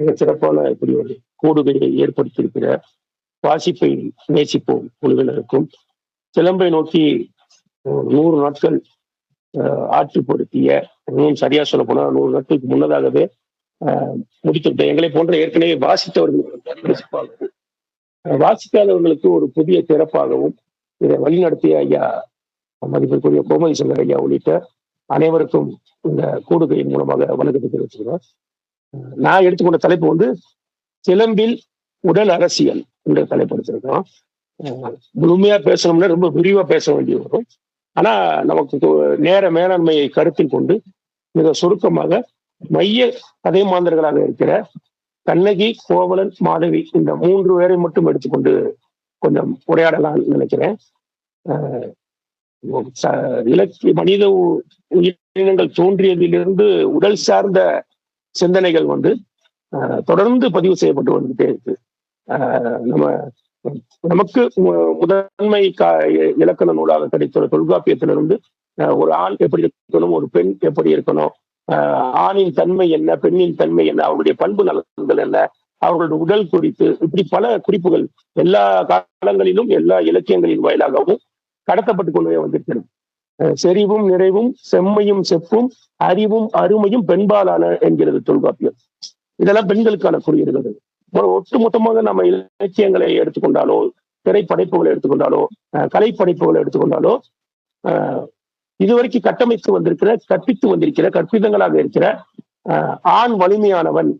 மிக சிறப்பான இப்படி ஒரு கூடுகையை ஏற்படுத்தியிருக்கிற வாசிப்பை நேசிப்போம் குழுவினருக்கும் சிலம்பை நோக்கி நூறு நாட்கள் அஹ், ஆற்றுப்படுத்திய இன்னும் சரியா சொல்ல போனா நூறு நாட்களுக்கு முன்னதாகவே அஹ், முடித்துவிட்ட எங்களை போன்ற ஏற்கனவே வாசித்தவர்களுக்கு வாசிக்காதவர்களுக்கு ஒரு புதிய சிறப்பாகவும் இதை வழிநடத்திய ஐயா மதிப்பிற்குரிய கோமதி சங்கர் ஐயா உள்ளிட்ட அனைவருக்கும் இந்த கூடுகையின் மூலமாக வணக்கத்தை தெரிவிச்சுக்கிறோம். நான் எடுத்துக்கொண்ட தலைப்பு வந்து சிலம்பில் உடல் அரசியல் என்ற தலைப்பு எடுத்திருக்கோம். முழுமையா பேசணும்னா ரொம்ப விரிவா பேச வேண்டி வரும். ஆனா நமக்கு நேர மேலாண்மையை கருத்தில் கொண்டு மிக சுருக்கமாக மைய கதை மாந்தர்களாக இருக்கிற கண்ணகி கோவலன் மாதவி இந்த மூன்று பேரை மட்டும் எடுத்துக்கொண்டு கொஞ்சம் உரையாடலாம்னு நினைக்கிறேன். ச- இலக்கிய மனித உ- உயிரினங்கள் தோன்றியதிலிருந்து உடல் சார்ந்த சிந்தனைகள் வந்து தொடர்ந்து பதிவு செய்யப்பட்டு வந்துகிட்டே இருக்கு. நம்ம நமக்கு முதன்மை இலக்கண நூலாக கிடைத்த தொல்காப்பியத்திலிருந்து ஒரு ஆண் எப்படி இருக்கணும் ஒரு பெண் எப்படி இருக்கணும் ஆணின் தன்மை என்ன பெண்ணின் தன்மை என்ன அவருடைய பண்பு நலன்கள் என்ன அவர்களுடைய உடல் குறித்து இப்படி பல குறிப்புகள் எல்லா காலங்களிலும் எல்லா இலக்கியங்களின் வாயிலாகவும் கடத்தப்பட்டு கொண்டே வந்திருக்கிறது. செறிவும் நிறைவும் செம்மையும் செப்பும் அறிவும் அருமையும் பெண்பாலான என்கிறது தொல்காப்பியம். இதெல்லாம் பெண்களுக்கான குறியீடுகள். ஒட்டுமொத்தமாக நம்ம இலக்கியங்களை எடுத்துக்கொண்டாலோ திரைப்படைப்புகளை எடுத்துக்கொண்டாலோ கலைப்படைப்புகளை எடுத்துக்கொண்டாலோ இதுவரைக்கும் கட்டமைத்து வந்திருக்கிற கற்பித்து வந்திருக்கிற கற்பிதங்களாக இருக்கிற ஆண் வலிமையானவன்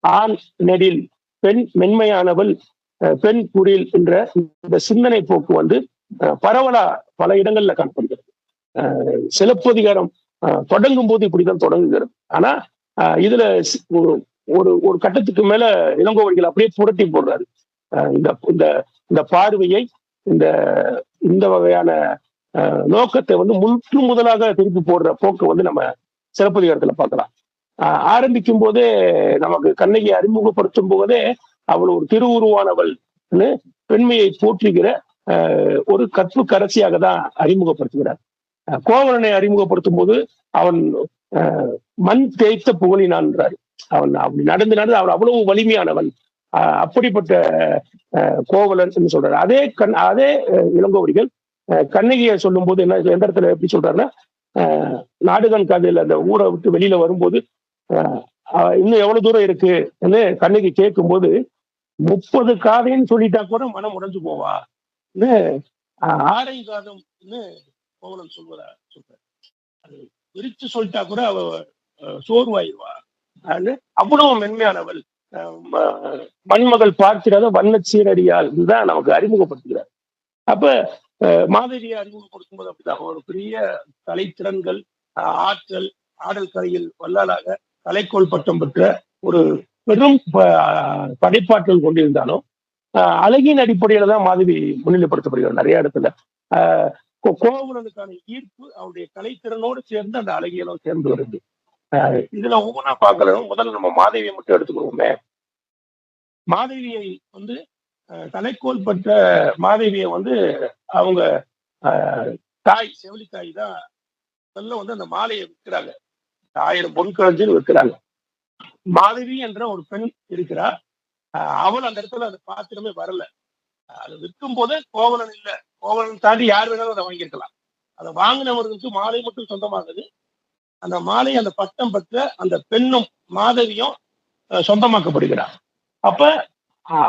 ஆண் நெடில் பெண் மென்மையானவள் பெண் குரில் என்ற இந்த சிந்தனை போக்கு வந்து பரவலா பல இடங்கள்ல காணப்படுகிறது. சிலப்பதிகாரம் தொடங்கும் போது இப்படிதான் தொடங்குகிறது. ஆனா இதுல ஒரு ஒரு ஒரு கட்டத்துக்கு மேல இளங்கோவடிகள் அப்படியே புரட்டி போடுறாரு. இந்த இந்த இந்த பார்வையை இந்த இந்த வகையான நோக்கத்தை வந்து முற்று முதலாக திருப்பி போடுற போக்கு வந்து நம்ம சிலப்பதிகாரத்துல பார்க்கலாம். ஆரம்பிக்கும் போதே நமக்கு கண்ணகியை அறிமுகப்படுத்தும் போதே அவள் ஒரு திருவுருவானவள் பெண்மையை போற்றுகிற ஒரு கற்பு கரசியாக தான் அறிமுகப்படுத்துகிறார். கோவலனை அறிமுகப்படுத்தும் போது அவன் அஹ், மண் தேய்த்த புகழினான்றார் அவன் அப்படி நடந்து நடந்து அவன் அவ்வளவு வலிமையானவன். அஹ், அப்படிப்பட்ட அஹ், கோவலன் சொல்றாரு. அதே கண் அதே இளங்கோவடிகள் கண்ணகியை சொல்லும் போது என்ன எந்த இடத்துல எப்படி சொல்றாருன்னா நாடுகன் கதையில் அந்த ஊரை விட்டு வெளியில வரும்போது இன்னும் எவ்வளவு தூரம் இருக்கு கண்ணகி கேட்கும் போது முப்பது காதைன்னு சொல்லிட்டா கூட மனம் உடைஞ்சு போவா. அஹ், ஆரை காதம்னு கோவலன் சொல்வதா சொல்றாரு அது விரித்து சொல்லிட்டா கூட அவ அஹ், சோர்வாயிருவா. அவ்வளவு மென்மையானவள். மண்மகள் பார்க்கிறாத வண்ண சீரடியால் இதுதான் நமக்கு அறிமுகப்படுத்துகிறார். அப்ப அஹ், அறிமுகப்படுத்தும் போது அப்படிதான் ஒரு பெரிய கலைத்திறன்கள் அஹ், ஆற்றல் ஆடல் கலையில் வல்லாளாக கலைக்கோள் பட்டம் பெற்ற ஒரு பெரும் படைப்பாற்றல் கொண்டிருந்தாலும் அழகின் அடிப்படையில தான் மாதவி முன்னிலைப்படுத்தப்படுகிறார் நிறைய இடத்துல. ஆஹ் கோவலனுக்கான ஈர்ப்பு அவருடைய கலைத்திறனோடு சேர்ந்து அந்த அழகியலும் சேர்ந்து வருது. இதுல ஒவ்வொன்றா பார்க்கலாம் முதல்ல நம்ம மாதவியை மட்டும் எடுத்துக்கிறோமே மாதவியை வந்து அஹ், பெற்ற மாதவியை வந்து அவங்க தாய் செவிலி தாய் தான் முதல்ல வந்து அந்த மாலையை விற்கிறாங்க. ஆயிரம் பொன்களஞ்சின்னு விற்கிறாங்க. மாதவி என்ற ஒரு பெண் இருக்கிறா. அவள் அந்த இடத்துல அந்த பாத்திரமே வரல. அது விற்கும் போதே கோவலன் இல்ல. கோவலன் தாண்டி யார் வேணாலும் அதை வாங்கியிருக்கலாம். அதை வாங்கினவர்களுக்கு மாலை மட்டும் சொந்தமாகுது அந்த மாலை அந்த பட்டம் பெற்ற அந்த பெண்ணும் மாதவியும் அஹ், சொந்தமாக்கப்படுகிறார். அப்ப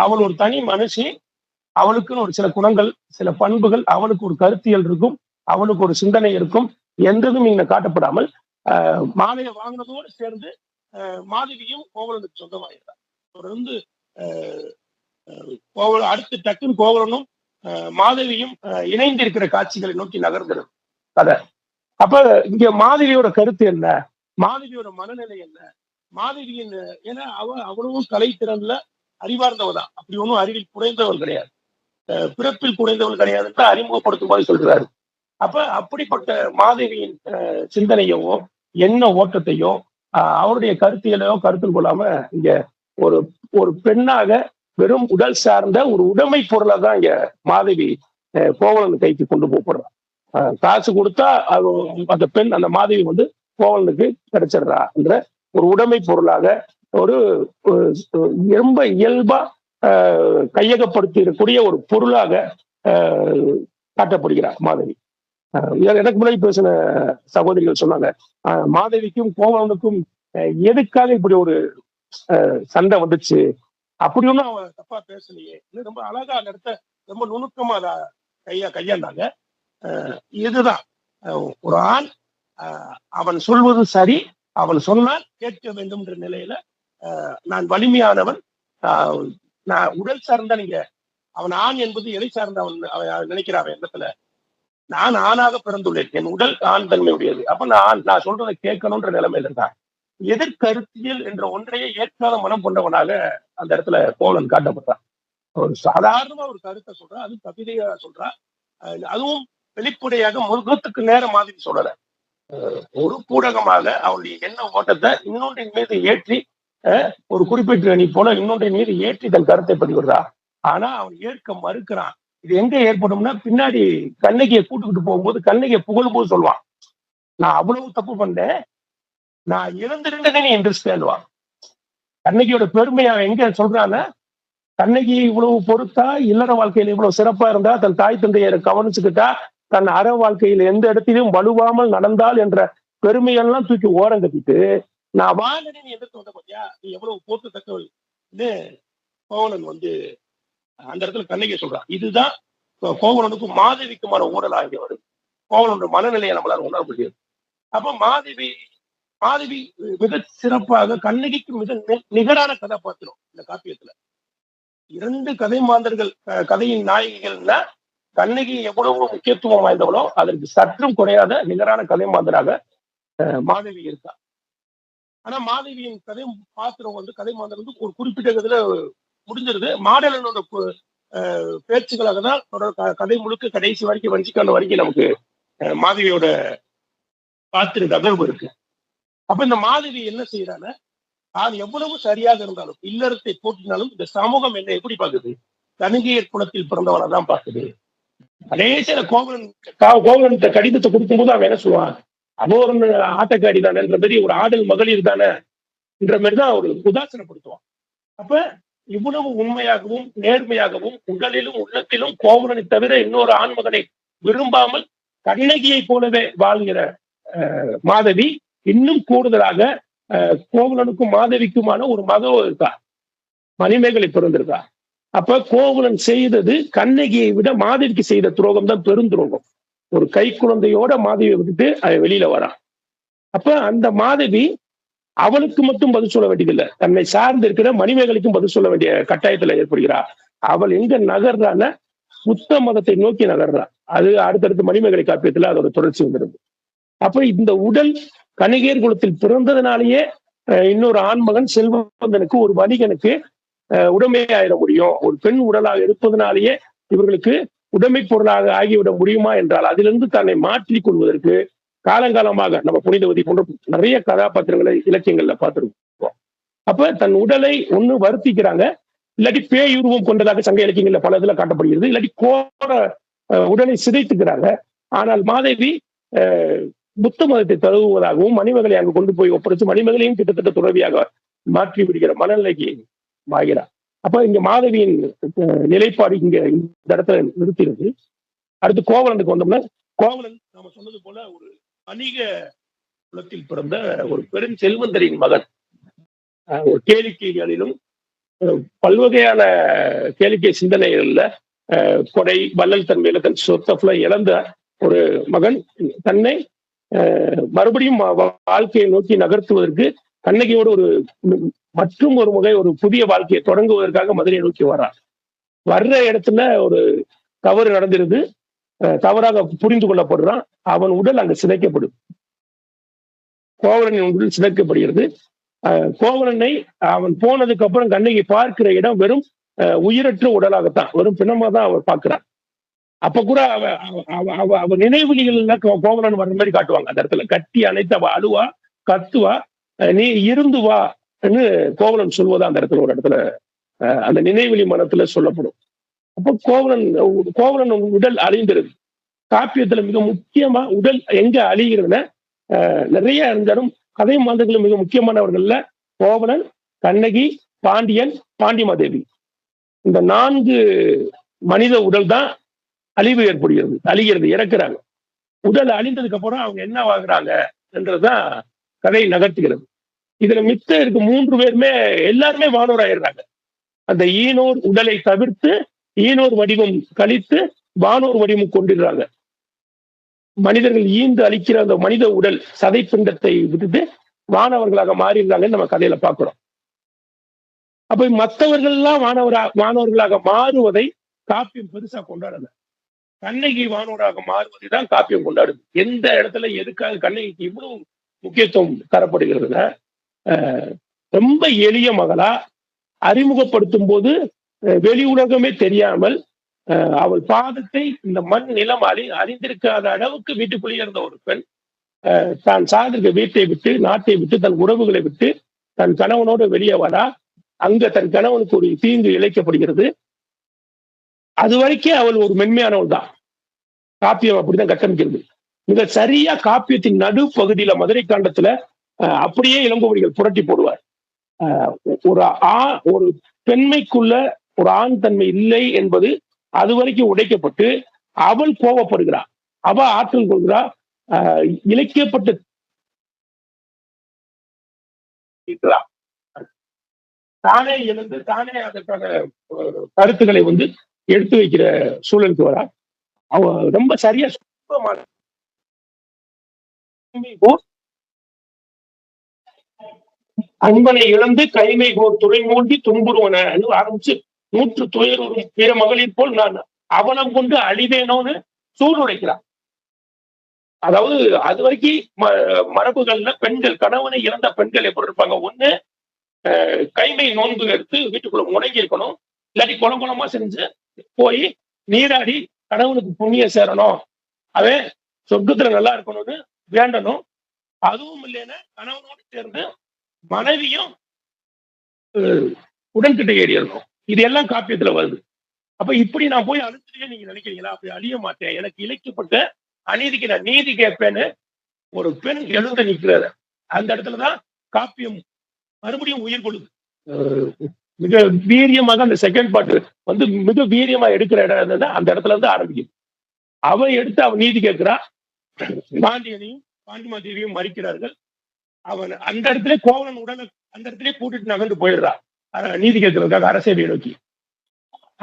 அவள் ஒரு தனி மனுஷி அவளுக்குன்னு ஒரு சில குணங்கள் சில பண்புகள் அவளுக்கு ஒரு கருத்தியல் இருக்கும் அவளுக்கு ஒரு சிந்தனை இருக்கும் என்றதும் இங்க காட்டப்படாமல் மாலையை வாங்கினதோடு சேர்ந்து மாதவியும் கோவலனுக்கு சொந்தமாகிறார் தொடர்ந்து கோவலம் அடுத்து டக்குன்னு கோவலனும் அஹ், மாதவியும் அஹ், இணைந்து இருக்கிற காட்சிகளை நோக்கி நகர்ந்துடும் கதை. அப்ப இங்க மாதவியோட கருத்து என்ன? மாதவியோட மனநிலை என்ன? மாதவியின் ஏன்னா அவ அவ்வளவு கலைத்திறன்ல அறிவார்ந்தவ அப்படி ஒன்றும் அறிவில் குறைந்தவள் கிடையாது. அஹ் பிறப்பில் குறைந்தவள் கிடையாதுன்னு அறிமுகப்படுத்தும் போது சொல்றாரு. அப்ப அப்படிப்பட்ட மாதவியின் அஹ், சிந்தனையவோ என்ன ஓட்டத்தையோ அஹ், அவருடைய கருத்தியலையோ கருத்தில் கொள்ளாம இங்க ஒரு ஒரு பெண்ணாக வெறும் உடல் சார்ந்த ஒரு உடைமை பொருளை தான் இங்க மாதவி கோவலன் கைக்கு கொண்டு போகப்படுறா காசு கொடுத்தா அது அந்த பெண் அந்த மாதவி வந்து கோவலனுக்கு கிடைச்சிடுறா என்ற ஒரு உடைமை பொருளாக ஒரு ரொம்ப இயல்பா கையகப்படுத்தி இருக்கக்கூடிய ஒரு பொருளாக காட்டப்படுகிறார் மாதவி. எனக்கு முன்னாடி பேசின சகோதரிகள் சொன்னாங்க மாதவிக்கும் கோவலனுக்கும் எதுக்காக இப்படி ஒரு சண்டை வந்துச்சு? அப்படி ஒன்றும் அவன் தப்பா பேசலையே. ரொம்ப அழகா அந்த இடத்த ரொம்ப நுணுக்கமா அதை கையா கையாண்டாங்க. இதுதான். ஒரு ஆண் ஆஹ், அவன் சொல்வது சரி அவன் சொன்னால் கேட்க வேண்டும் என்ற நிலையில நான் வலிமையானவன். ஆஹ், நான் உடல் சார்ந்த நீங்க அவன் ஆண் என்பது எதை சார்ந்த அவன் அவன் நினைக்கிறான் அவன் இடத்துல நான் ஆணாக பிறந்துள்ளேன். என் உடல் ஆண் தன்மை உடையது அப்ப நான் நான் சொல்றதை கேட்கணும்ன்ற நிலைமையில இருந்தான் எதிர்கருத்தியல் என்ற ஒன்றையே ஏற்காத மனம் கொண்டவனாக அந்த இடத்துல கோவலன் காட்டப்பட்டான். ஒரு சாதாரணமா ஒரு கருத்தை சொல்றான் அது கவிதையா சொல்றான் அதுவும் வெளிப்படையாக முருகத்துக்கு நேரம் மாதிரி சொல்லல. ஒரு கூடகமாக அவனுடைய எண்ண ஓட்டத்தை இன்னொன்றின் மீது ஏற்றி அஹ் ஒரு குறிப்பிட்ட அணி போல இன்னொன்றின் மீது ஏற்றி தன் கருத்தை பதிவிடுறா. ஆனா அவன் ஏற்க மறுக்கிறான். இது எங்க ஏற்படும்னா பின்னாடி கண்ணகியை கூட்டுக்கிட்டு போகும்போது கண்ணகியை புகழும்போது சொல்லுவான். நான் அவ்வளவு தப்பு பண்ணேன் நான் இழந்திருந்தேனே நீ எந்திரிச்சிட்டேன்னுவான் கண்ணகியோட பெருமை அவன் எங்க சொல்றான கண்ணகி இவ்வளவு பொறுத்தா இல்லற வாழ்க்கையில இவ்வளவு சிறப்பா இருந்தா தன் தாய் தந்தையரை கவனிச்சுக்கிட்டா தன் அற வாழ்க்கையில எந்த இடத்திலும் வலுவாமல் நடந்தால் என்ற பெருமையெல்லாம் தூக்கி ஓரம் கட்டிட்டு நான் வாழனே நீ எதிர்த்து வந்த பாத்தியா? நீ எவ்வளவு போக்கு தக்கவள் கோவலன் வந்து அந்த இடத்துல கண்ணகி சொல்றான். இதுதான் கோவலனுக்கும் மாதவிக்குமான ஊழல் ஆகிய வருது கோவலனோட மனநிலையை நம்மளால உணர முடியாது அப்ப மாதவி மாதவி மிக சிறப்பாக கண்ணகிக்கு மிக நிகரான கதாபாத்திரம் இந்த காப்பியத்துல. இரண்டு கதை மாந்தர்கள் கதையின் நாயகிகள்னா கண்ணகி எவ்வளவு முக்கியத்துவம் வாய்ந்தவளோ அதற்கு சற்றும் குறையாத நிகரான கதை மாந்தராக அஹ், மாதவி இருக்கா. ஆனா மாதவியின் கதை பாத்திரம் வந்து கதை மாந்தர் வந்து ஒரு குறிப்பிட்ட இதுல முடிஞ்சிருது. மாடலனோட பேச்சுகளாக தான் தொடர் க- கதை முழுக்க கடைசி வரைக்கும் வஞ்சிக்கான வரைக்கும் நமக்கு அஹ், மாதவியோட பாத்திர நகர்வு இருக்கு. அப்ப இந்த மாதவி என்ன செய்யறாங்க அது எவ்வளவு சரியாக இருந்தாலும் இல்லறத்தை போட்டினாலும் இந்த சமூகம் என்ன எப்படி பாக்குது கணிகையர் குலத்தில் பிறந்தவனை தான் பாக்குது கடைசியில கோவலன் கா- கோவலன் கடிதத்தை கொடுக்கும்போது அவன் என்ன சொல்லுவான்? அவன் ஒரு ஆட்டக்காரி தானேன்ற மாதிரி ஒரு ஆடல் மகளிர் தானே என்ற மாதிரி தான் ஒரு உதாசனப்படுத்துவான். அப்ப இவ்வளவு உண்மையாகவும் நேர்மையாகவும் உடலிலும் உள்ளத்திலும் கோவலனை தவிர இன்னொரு ஆண்மகனை விரும்பாமல் கண்ணகியை போலவே வாழ்கிற அஹ், மாதவி இன்னும் கூடுதலாக அஹ், கோவலனுக்கும் மாதவிக்குமான ஒரு மகவு இருக்கா மணிமேகலை பிறந்திருக்கா அப்ப கோவலன் செய்தது கண்ணகியை விட மாதவிக்கு செய்த துரோகம் தான் பெருந்துரோகம் ஒரு கை குழந்தையோட மாதவியை விட்டுட்டு அவன் வெளியில வரான். அப்ப அந்த மாதவி அவளுக்கு மட்டும் பதில் சொல்ல வேண்டியதில்லை. தன்னை சார்ந்து இருக்கிற மணிமேகலைக்கும் பதில் சொல்ல வேண்டிய கட்டாயத்துல ஏற்படுகிறார் அவள் எங்க நகர்றான புத்த மதத்தை நோக்கி நகர்றா. அது அடுத்தடுத்து மணிமேகலை காப்பியத்துல அதோட தொடர்ச்சி வந்துடுது அப்ப இந்த உடல் கணிகேர் குலத்தில் பிறந்ததுனாலேயே இன்னொரு ஆண்மகன் செல்வந்தனுக்கு ஒரு வணிகனுக்கு அஹ், முடியும். ஒரு பெண் உடலாக இருப்பதனாலேயே இவர்களுக்கு உடைமை பொருளாக ஆகிவிட முடியுமா என்றால் அதிலிருந்து தன்னை மாற்றிக் கொள்வதற்கு காலங்காலமாக நம்ம புனிதவதி போன்ற நிறைய கதாபாத்திரங்களை இலக்கியங்கள்ல பார்த்திருக்கோம். அப்ப தன் உடலை ஒண்ணு வருத்திக்கிறாங்க. இல்லாட்டி பேயுருவம் கொண்டதாக சங்க இலக்கியங்கள்ல பல இதுல காட்டப்படுகிறது. இல்லாட்டி கோர உடலை சிதைத்துக்கிறாங்க. ஆனால் மாதேவி அஹ், புத்த மதத்தை தழுவுவதாகவும் மணிமகளை அங்கு கொண்டு போய் ஒப்படைத்து மணிமகளையும் கிட்டத்தட்ட துறவியாக மாற்றி விடுகிற மனநிலைக்கு ஆகிறார் அப்ப இங்க மாதவியின் நிலைப்பாடு இங்க இந்த இடத்துல நிறுத்திருக்கு அடுத்து கோவலனுக்கு வந்தோம்னா கோவலன் நம்ம சொன்னது போல ஒரு வணிக குலத்தில் பிறந்த ஒரு பெரும் செல்வந்தரின் மகன். ஒரு கேளிக்கைகளிலும் பல்வகையான கேளிக்கை சிந்தனைகள்ல அஹ், கொடை வள்ளல் தன்மையில தன் சொத்தப்புல இழந்த ஒரு மகன். தன்னை மறுபடியும் வாழ்க்கையை நோக்கி நகர்த்துவதற்கு கண்ணகியோடு ஒரு மற்றும் ஒரு முறை ஒரு புதிய வாழ்க்கையை தொடங்குவதற்காக மதுரையை நோக்கி வர்றான் வர்ற இடத்துல ஒரு தவறு நடந்திருது அஹ், தவறாக புரிந்து கொள்ளப்படுறான். அவன் உடல் அங்கு சிதைக்கப்படும். கோவலனின் உடல் சிதைக்கப்படுகிறது. கோவலனை அவன் போனதுக்கு அப்புறம் கண்ணகி பார்க்கிற இடம் வெறும் அஹ், உயிரற்ற உடலாகத்தான் வெறும் பிணமாக தான் அவர் பார்க்கிறார். அப்ப கூட அவ அவ- அவ- அவ கோவலன் வர்ற மாதிரி காட்டுவாங்க அந்த இடத்துல. கட்டி அணைத்து அவ அழுவா கத்துவா நீ இருந்து வான்னு கோவலன் சொல்வதா அந்த இடத்துல ஒரு இடத்துல அந்த நினைவெளி மனத்துல சொல்லப்படும். அப்போ கோவலன் கோவலன் உடல் அழிந்திருது. காப்பியத்துல மிக முக்கியமா உடல் எங்க அழிகிறதுன நிறைய இருந்தாலும் கதை மாந்தர்கள் மிக முக்கியமானவர்கள்ல கோவலன் கண்ணகி பாண்டியன் பாண்டிமாதேவி இந்த நான்கு மனித உடல் தான் அழிவு ஏற்படுகிறது. அழிகிறது இறக்குறாங்க. உடல் அழிந்ததுக்கு அப்புறம் அவங்க என்ன ஆகுறாங்க என்றதுதான் கதை நகர்த்துகிறது. இதுல மித்த இருக்கு மூன்று பேருமே எல்லாருமே வானோர் ஆயிடுறாங்க. அந்த ஈனோர் உடலை தவிர்த்து ஈனோர் வடிவம் கழித்து வானோர் வடிவம் கொண்டிடுறாங்க. மனிதர்கள் ஈந்து அழிக்கிற அந்த மனித உடல் சதை பிண்டத்தை விட்டுட்டு வானவர்களாக மாறிடுறாங்கன்னு நம்ம கதையில பாக்குறோம் அப்ப மற்றவர்கள்லாம் வானவரா வானவர்களாக மாறுவதை காப்பியம் பெருசா கொண்டாடல. கண்ணகி வானோராக மாறுவதை தான் காப்பியம் கொண்டாடுது எந்த இடத்துல எதுக்காக கண்ணகிக்கு இவ்வளவு முக்கியத்துவம் தரப்படுகிறதுல ரொம்ப எளிய மகளா அறிமுகப்படுத்தும் போது அஹ், வெளி உலகமே தெரியாமல் அவள் பாதத்தை இந்த மண் நிலம் அறி அறிந்திருக்காத அளவுக்கு வீட்டுக்குள்ளேயே இருந்த ஒரு பெண் தான் சார்ந்திருக்க வீட்டை விட்டு நாட்டை விட்டு தன் உறவுகளை விட்டு தன் கணவனோடு வெளியே வரா. அங்க தன் கணவனுக்கு ஒரு தீங்கு இழைக்கப்படுகிறது. அது வரைக்கும் அவள் ஒரு மென்மையானவள் தான். காப்பியம் அப்படிதான் கட்டமைக்கிறது. மிக சரியா காப்பியத்தின் நடு பகுதியில மதுரை காண்டத்துல அப்படியே இளங்கோவடிகள் புரட்டி போடுவார். ஒரு ஆ ஒரு பெண்மைக்குள்ள ஒரு ஆண் தன்மை இல்லை என்பது அது வரைக்கும் உடைக்கப்பட்டு அவள் கோபப்படுகிறாள் அவ ஆற்றல் கொள்கிறா. அஹ், இழைக்கப்பட்ட தானே எழுந்து தானே அதற்கான கருத்துக்களை வந்து எடுத்து வைக்கிற சூழலுக்கு வரா அவ ரொம்ப சரியா அன்பனை இழந்து கைமை கோர் துறை மூண்டி துன்புறுவன. ஆரம்பிச்சு நூற்று துயர் பிற மகளிர் போல் நான் அவலம் கொண்டு அழிவேனோன்னு சூடுரைக்கிறான் அதாவது அது வரைக்கும் ம- மரபுகள்ல பெண்கள் கணவனை இறந்த பெண்கள் எப்படி இருப்பாங்க? ஒண்ணு கைமை நோன்பு எடுத்து வீட்டுக்குள்ள முடங்கி இருக்கணும் இல்லாட்டி குளம் குளமா செஞ்சு போய் நீராடி கணவனுக்கு புண்ணியம் சேரணும். அவன் சொர்க்கத்துல நல்லா இருக்கணும்னு வேண்டணும். அதுவும் இல்லைன்னா கணவனோடு சேர்ந்து மனைவியும் உடன்கிட்ட ஏறிடணும். இது எல்லாம் காப்பியத்துல வருது. அப்ப இப்படி நான் போய் அழிஞ்சிட்டே நீங்க நினைக்கிறீங்களா? அப்படி அழிய மாட்டேன். எனக்கு இழைக்கப்பட்ட அநீதிக்கு நான் நீதி கேட்பேன்னு ஒரு பெண் எழுந்து நிற்கிறது அந்த இடத்துலதான் காப்பியம் மறுபடியும் உயிர் கொள்ளுது. மிக வீரியமாக அந்த செகண்ட் பாட்டு வந்து மிக வீரியமா எடுக்கிற இடம் என்னன்னா அந்த இடத்துல இருந்து ஆரம்பிக்கும் அவ எடுத்து அவன் நீதி கேட்கிறா. பாண்டியனையும் பாண்டிமாதேவியும் மறிக்கிறார்கள். அவன் அந்த இடத்துல கோவலன் உடலை அந்த இடத்துல கூட்டிட்டு நகர்ந்து போயிடுறா. நீதி கேட்கறதுக்காக அரசேவையை நோக்கி.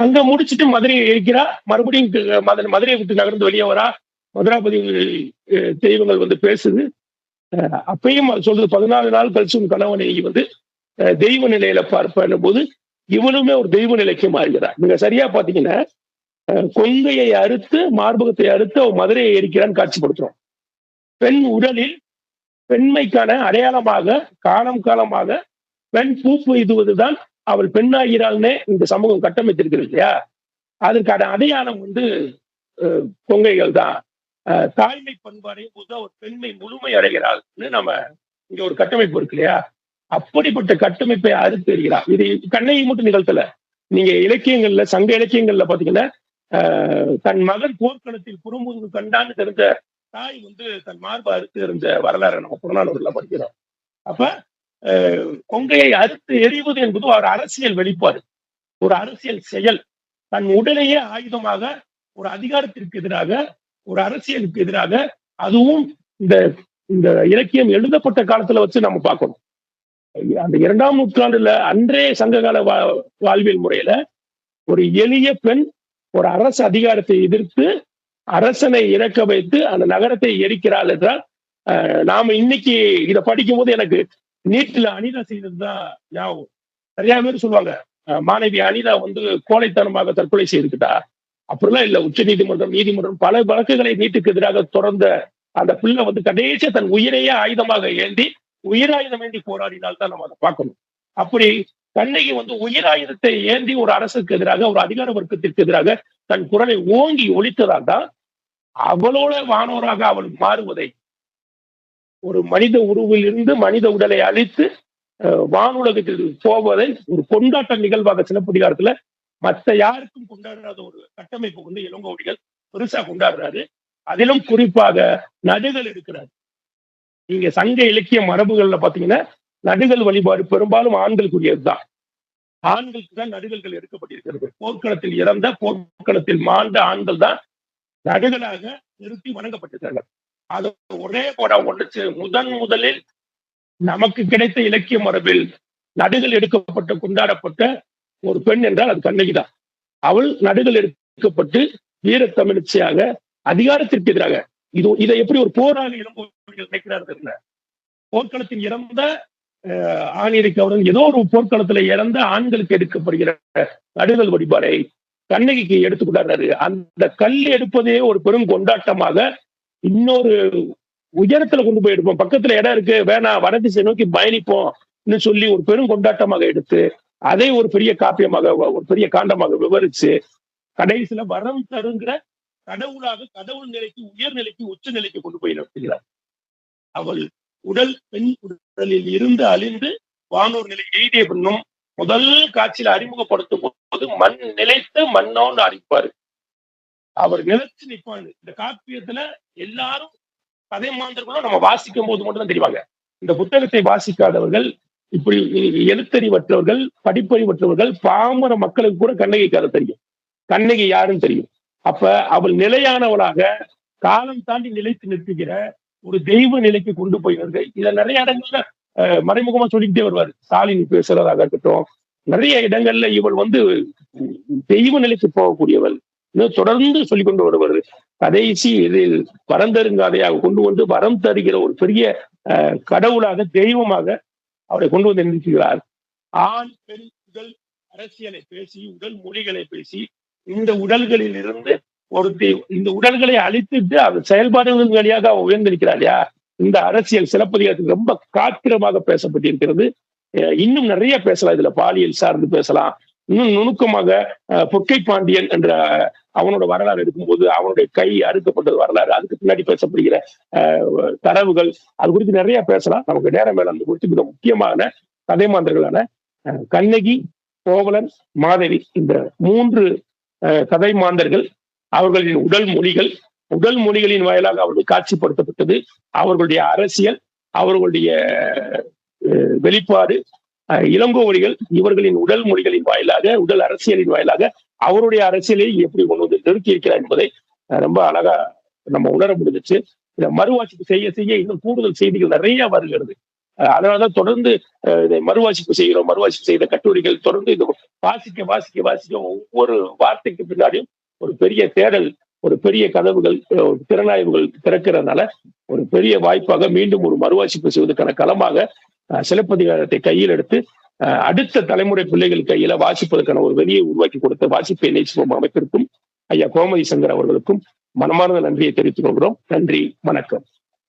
அங்க முடிச்சிட்டு மதுரையை இருக்கிறா மறுபடியும் மதுரை மதுரையை விட்டு நகர்ந்து வெளியே வரா. மதுராபதி தெய்வங்கள் வந்து பேசுது. அப்பயும் சொல்றது பதினாலு நாள் கழிச்சு உன் கணவனை வந்து தெய்வ நிலையில பார்ப்பேன் போது இவனுமே ஒரு தெய்வ நிலைக்கு மாறுகிறார் நீங்க சரியா பாத்தீங்கன்னா அஹ், கொங்கையை அறுத்து மார்பகத்தை அறுத்து அவன் மதுரையை எரிக்கிறான்னு காட்சிப்படுத்துறோம். பெண் உடலில் பெண்மைக்கான அடையாளமாக காலம் காலமாக பெண் பூ பெய்துவதுதான் அவள் பெண்ணாகிறாள்னே இந்த சமூகம் கட்டமைத்திருக்கிறது இல்லையா? அதற்கான அடையாளம் வந்து கொங்கைகள் தான். அஹ், தாய்மை பண்பாடையும் போது ஒரு பெண்மை முழுமை அடைகிறாள்னு நம்ம இங்க ஒரு கட்டமைப்பு இருக்கு இல்லையா? அப்படிப்பட்ட கட்டமைப்பை அறுத்தெறிகிறார் இது கண்ணையை மட்டும் நிகழ்த்தல. நீங்க இலக்கியங்கள்ல சங்க இலக்கியங்கள்ல பாத்தீங்கன்னா ஆஹ், தன் மகன் போர்க்களத்தில் புறமுதுகு கண்டான்னு தெரிஞ்ச தாய் வந்து தன் மார்பை அறுத்து எறிஞ்ச வரலாறு நம்ம புறநானூர்ல படிக்கிறோம். அப்ப கொங்கையை அறுத்து எறிவது என்பது ஒரு அரசியல் வெளிப்பாடு. ஒரு அரசியல் செயல். தன் உடலையே ஆயுதமாக ஒரு அதிகாரத்திற்கு எதிராக ஒரு அரசியலுக்கு எதிராக அதுவும் இந்த இந்த இலக்கியம் எழுதப்பட்ட காலத்துல வச்சு நம்ம பார்க்கணும். அந்த இரண்டாம் நூற்றாண்டுல அன்றே சங்ககால வா- வாழ்வியல் முறையில ஒரு எளிய பெண் ஒரு அரசு அதிகாரத்தை எதிர்த்து அரசனை இறக்க வைத்து அந்த நகரத்தை எரிக்கிறாள் என்றால் நாம இன்னைக்கு இதை படிக்கும் போது எனக்கு நீட்டில் அனிதா செய்ததுதான் ஞாபகம். நிறைய பேர் சொல்லுவாங்க மாணவி அனிதா வந்து கோழைத்தனமாக தற்கொலை செய்துக்கிட்டா. அப்படிலாம் இல்லை உச்ச நீதிமன்றம் நீதிமன்றம் பல வழக்குகளை நீட்டுக்கு எதிராக தொடர்ந்த அந்த பிள்ளை வந்து கடைசியா தன் உயிரையே ஆயுதமாக ஏந்தி உயிராயுதம் ஏந்தி போராடினால் தான் நம்ம அதை பார்க்கணும். அப்படி கண்ணகி வந்து உயிராயுதத்தை ஏந்தி ஒரு அரசுக்கு எதிராக ஒரு அதிகார வர்க்கத்திற்கு எதிராக தன் குரலை ஓங்கி ஒழித்ததால் தான் அவளோட வானோராக அவள் மாறுவதை ஒரு மனித உருவில் இருந்து மனித உடலை அழித்து அஹ், வானுலகத்தில் போவதை ஒரு கொண்டாட்ட நிகழ்வாக சிலப்பதிகாரத்துல மற்ற யாருக்கும் கொண்டாடாத ஒரு கட்டமைப்பு வந்து இளங்கோவடிகள் பெருசா கொண்டாடுறாரு. அதிலும் குறிப்பாக நடுகள் இருக்கிறார் நீங்க சங்க இலக்கிய மரபுகள்ல பாத்தீங்கன்னா நடுகள் வழிபாடு பெரும்பாலும் ஆண்களுக்குரியதுதான். ஆண்களுக்கு தான் நடுகல்கள் எடுக்கப்பட்டிருக்கிறது. போர்க்களத்தில் இறந்த போர்க்களத்தில் மாண்ட ஆண்கள் தான் நடுகளாக நிறுத்தி வணங்கப்பட்டிருக்கிறார்கள். அது ஒரே படம் ஒன்று முதன் முதலில் நமக்கு கிடைத்த இலக்கிய மரபில் நடுகள் எடுக்கப்பட்டு கொண்டாடப்பட்ட ஒரு பெண் என்றால் அது கண்ணகி தான் அவள் நடுகள் எடுக்கப்பட்டு வீர தமிழ்ச்சியாக அதிகாரத்திற்கு எதிராக இது இதை எப்படி ஒரு போராக இளங்கோவர்கள் நினைக்கிறார் தெரியல போர்க்களத்தில் இறந்த ஆணிரை அவர்கள் ஏதோ ஒரு போர்க்களத்துல இறந்த ஆண்களுக்கு எடுக்கப்படுகிற நடுதல் வழிபாடை கண்ணகிக்கு எடுத்துக்கொண்டாரு அந்த கல் எடுப்பதே ஒரு பெரும் கொண்டாட்டமாக இன்னொரு உயரத்துல கொண்டு போய் எடுப்போம். பக்கத்துல இடம் இருக்கு வேணாம் வடதிசை நோக்கி பயணிப்போம்னு சொல்லி ஒரு பெரும் கொண்டாட்டமாக எடுத்து அதை ஒரு பெரிய காப்பியமாக ஒரு பெரிய காண்டமாக விவரிச்சு கடைசியில வரம் தருங்கிற கடவுளாக கடவுள் நிலைக்கு உயர்நிலைக்கு உச்ச நிலைக்கு கொண்டு போய் நடத்துகிறார். அவள் உடல் பெண் உடலில் இருந்து அழிந்து வானூர் நிலை எய்திய பின்னும் முதல் காட்சியில அறிமுகப்படுத்தும் போது மண் நிலைத்து மண்ணோன்னு அறிப்பாரு அவர் நிலைச்சு நிற்பாரு இந்த காப்பியத்துல எல்லாரும் கதை மாந்தர்களும் நம்ம வாசிக்கும் போது மட்டும்தான் தெரிவாங்க. இந்த புத்தகத்தை வாசிக்காதவர்கள் இப்படி எழுத்தறிவற்றவர்கள் படிப்பறிவற்றவர்கள் பாமர மக்களுக்கு கூட கண்ணகி கதை தெரியும். கண்ணகி யாருன்னு தெரியும். அப்ப அவள் நிலையானவளாக காலம் தாண்டி நிலைத்து நிற்கிற ஒரு தெய்வ நிலைக்கு கொண்டு போய் வருது இதுல நிறைய இடங்கள்ல மறைமுகமா சொல்லிக்கிட்டே வருவார். ஸ்டாலின் பேசுறதாக இருக்கட்டும். நிறைய இடங்கள்ல இவள் வந்து தெய்வ நிலைக்கு போகக்கூடியவள். இன்னும் தொடர்ந்து சொல்லி கொண்டு வருவார். கடைசி இதில் வரம் தருங்காதையாக கொண்டு வந்து வரம் தருகிற ஒரு பெரிய கடவுளாக தெய்வமாக அவரை கொண்டு வந்து நிறுத்துகிறார். ஆண் பெண் உடல் அரசியலை பேசி உடல் மொழிகளை பேசி இந்த உடல்களில் இருந்து ஒருத்தி இந்த உடல்களை அழித்துட்டு அது செயல்பாடுகளின் வழியாக அவ உயர்ந்திருக்கிறார் இல்லையா? இந்த அரசியல் சிலப்பதிகாரத்துக்கு ரொம்ப காத்திரமாக பேசப்பட்டிருக்கிறது. இன்னும் நிறைய பேசலாம். இதுல பாலியல் சார்ந்து பேசலாம். இன்னும் நுணுக்கமாக பொக்கை பாண்டியன் என்ற அவனோட வரலாறு எடுக்கும்போது அவனுடைய கை அறுக்கப்பட்டது வரலாறு. அதுக்கு பின்னாடி பேசப்படுகிற தரவுகள் அது குறித்து நிறைய பேசலாம். நமக்கு நேரம் மேல அந்த குறித்து மிக முக்கியமான கதை மாந்தர்களான கண்ணகி கோவலன் மாதவி இந்த மூன்று கதை மாந்தர்கள் அவர்களின் உடல் மொழிகள் உடல் மொழிகளின் வாயிலாக அவர்கள் காட்சிப்படுத்தப்பட்டது. அவர்களுடைய அரசியல் அவர்களுடைய வெளிப்பாடு இளங்கோவடிகள் இவர்களின் உடல் மொழிகளின் வாயிலாக உடல் அரசியலின் வாயிலாக அவருடைய அரசியலை எப்படி கொண்டு வந்து நிறுத்தி இருக்கிறார் என்பதை ரொம்ப அழகா நம்ம உணர முடிஞ்சிச்சு. இதை மறுவாசிப்பு செய்ய செய்ய இன்னும் கூடுதல் செய்திகள் நிறைய வருகிறது. அதனாலதான் தொடர்ந்து இதை மறுவாசிப்பு செய்கிறோம் மறுவாசிப்பு செய்த கட்டுரைகள் தொடர்ந்து இது வாசிக்க வாசிக்க வாசிக்க ஒவ்வொரு வார்த்தைக்கு பின்னாடியும் ஒரு பெரிய தேடல் ஒரு பெரிய கதவுகள் திறனாய்வுகள் திறக்கிறதுனால ஒரு பெரிய வாய்ப்பாக மீண்டும் ஒரு மறுவாசிப்பு செய்வதற்கான களமாக சிலப்பதிகாரத்தை கையில் எடுத்து அடுத்த தலைமுறை பிள்ளைகள் கையில வாசிப்பதற்கான ஒரு வெளியை உருவாக்கி கொடுத்த வாசிப்பை நேசிப்போம் அமைப்பிற்கும் ஐயா கோமதி சங்கர் அவர்களுக்கும் மனமார்ந்த நன்றியை தெரிவித்துக் கொள்கிறோம். நன்றி வணக்கம்.